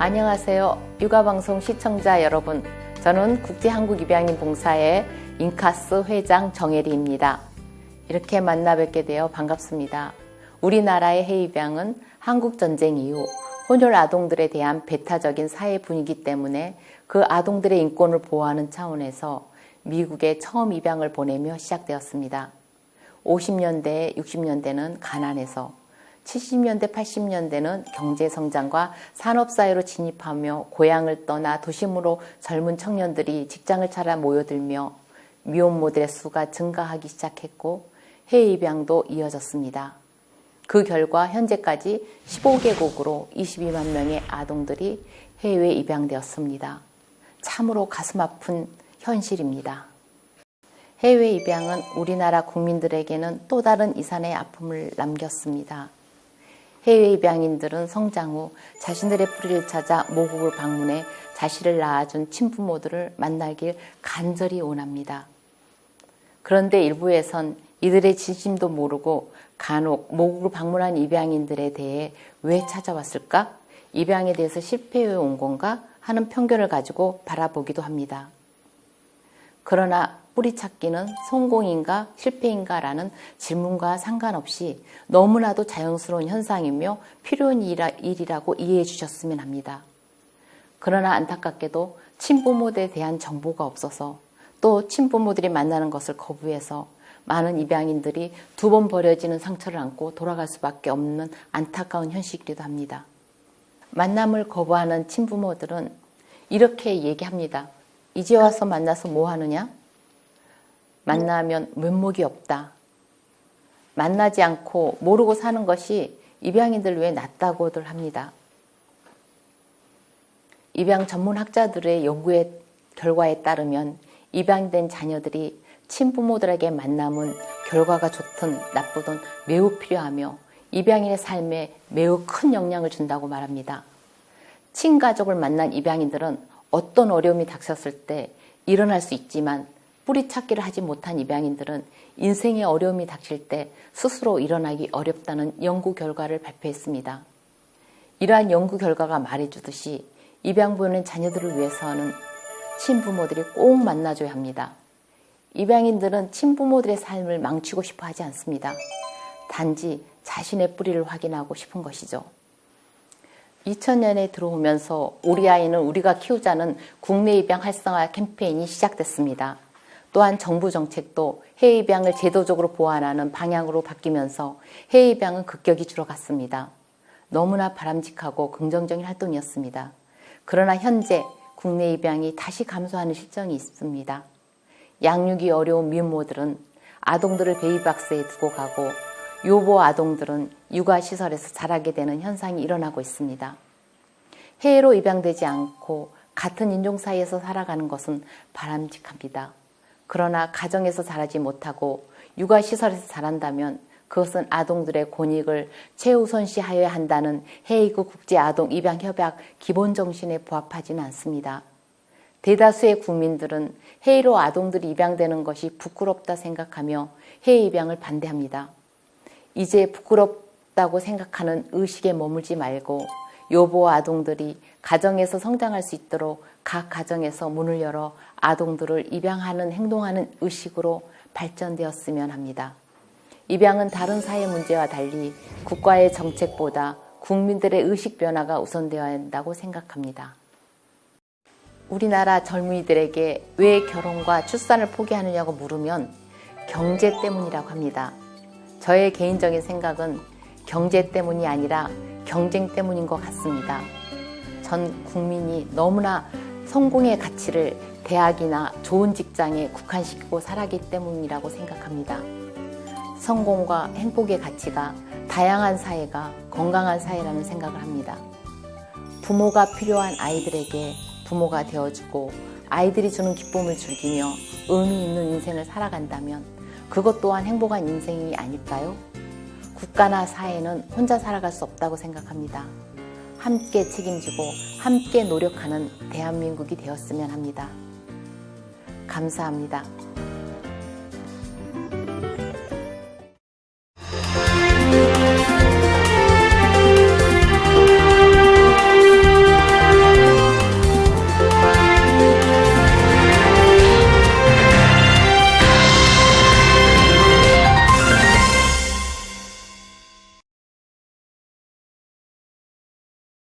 안녕하세요. 육아방송 시청자 여러분. 저는 국제한국입양인 봉사의 인카스 회장 정혜리입니다. 이렇게 만나 뵙게 되어 반갑습니다. 우리나라의 해입양은 한국전쟁 이후 혼혈 아동들에 대한 배타적인 사회 분위기 때문에 그 아동들의 인권을 보호하는 차원에서 미국에 처음 입양을 보내며 시작되었습니다. 50년대, 60년대는 가난해서 70년대, 80년대는 경제 성장과 산업 사회로 진입하며 고향을 떠나 도심으로 젊은 청년들이 직장을 찾아 모여들며 미혼 모델의 수가 증가하기 시작했고 해외 입양도 이어졌습니다. 그 결과 현재까지 15개국으로 22만 명의 아동들이 해외 입양되었습니다. 참으로 가슴 아픈 현실입니다. 해외 입양은 우리나라 국민들에게는 또 다른 이산의 아픔을 남겼습니다. 해외 입양인들은 성장 후 자신들의 뿌리를 찾아 모국을 방문해 자신을 낳아준 친부모들을 만나길 간절히 원합니다. 그런데 일부에선 이들의 진심도 모르고 간혹 모국을 방문한 입양인들에 대해 왜 찾아왔을까? 입양에 대해서 실패해 온 건가? 하는 편견을 가지고 바라보기도 합니다. 그러나 뿌리 찾기는 성공인가 실패인가 라는 질문과 상관없이 너무나도 자연스러운 현상이며 필요한 일이라고 이해해 주셨으면 합니다. 그러나 안타깝게도 친부모들에 대한 정보가 없어서 또 친부모들이 만나는 것을 거부해서 많은 입양인들이 두 번 버려지는 상처를 안고 돌아갈 수밖에 없는 안타까운 현실이기도 합니다. 만남을 거부하는 친부모들은 이렇게 얘기합니다. 이제 와서 만나서 뭐 하느냐? 만나면 면목이 없다. 만나지 않고 모르고 사는 것이 입양인들 외에 낫다고들 합니다. 입양 전문 학자들의 연구의 결과에 따르면 입양된 자녀들이 친부모들에게 만남은 결과가 좋든 나쁘든 매우 필요하며 입양인의 삶에 매우 큰 영향을 준다고 말합니다. 친가족을 만난 입양인들은 어떤 어려움이 닥쳤을 때 일어날 수 있지만 뿌리 찾기를 하지 못한 입양인들은 인생의 어려움이 닥칠 때 스스로 일어나기 어렵다는 연구 결과를 발표했습니다. 이러한 연구 결과가 말해주듯이 입양 보는 자녀들을 위해서는 친부모들이 꼭 만나줘야 합니다. 입양인들은 친부모들의 삶을 망치고 싶어 하지 않습니다. 단지 자신의 뿌리를 확인하고 싶은 것이죠. 2000년에 들어오면서 우리 아이는 우리가 키우자는 국내 입양 활성화 캠페인이 시작됐습니다. 또한 정부 정책도 해외 입양을 제도적으로 보완하는 방향으로 바뀌면서 해외 입양은 급격히 줄어갔습니다. 너무나 바람직하고 긍정적인 활동이었습니다. 그러나 현재 국내 입양이 다시 감소하는 실정이 있습니다. 양육이 어려운 미혼모들은 아동들을 베이박스에 두고 가고 요보 아동들은 육아시설에서 자라게 되는 현상이 일어나고 있습니다. 해외로 입양되지 않고 같은 인종 사이에서 살아가는 것은 바람직합니다. 그러나 가정에서 자라지 못하고 육아시설에서 자란다면 그것은 아동들의 권익을 최우선시하여야 한다는 헤이그 국제아동입양협약 기본 정신에 부합하지는 않습니다. 대다수의 국민들은 해외로 아동들이 입양되는 것이 부끄럽다 생각하며 해외 입양을 반대합니다. 이제 부끄럽다고 생각하는 의식에 머물지 말고 요보 아동들이 가정에서 성장할 수 있도록 각 가정에서 문을 열어 아동들을 입양하는 행동하는 의식으로 발전되었으면 합니다. 입양은 다른 사회 문제와 달리 국가의 정책보다 국민들의 의식 변화가 우선되어야 한다고 생각합니다. 우리나라 젊은이들에게 왜 결혼과 출산을 포기하느냐고 물으면 경제 때문이라고 합니다. 저의 개인적인 생각은 경제 때문이 아니라 경쟁 때문인 것 같습니다. 전 국민이 너무나 성공의 가치를 대학이나 좋은 직장에 국한시키고 살았기 때문이라고 생각합니다. 성공과 행복의 가치가 다양한 사회가 건강한 사회라는 생각을 합니다. 부모가 필요한 아이들에게 부모가 되어주고 아이들이 주는 기쁨을 즐기며 의미 있는 인생을 살아간다면 그것 또한 행복한 인생이 아닐까요? 국가나 사회는 혼자 살아갈 수 없다고 생각합니다. 함께 책임지고 함께 노력하는 대한민국이 되었으면 합니다. 감사합니다.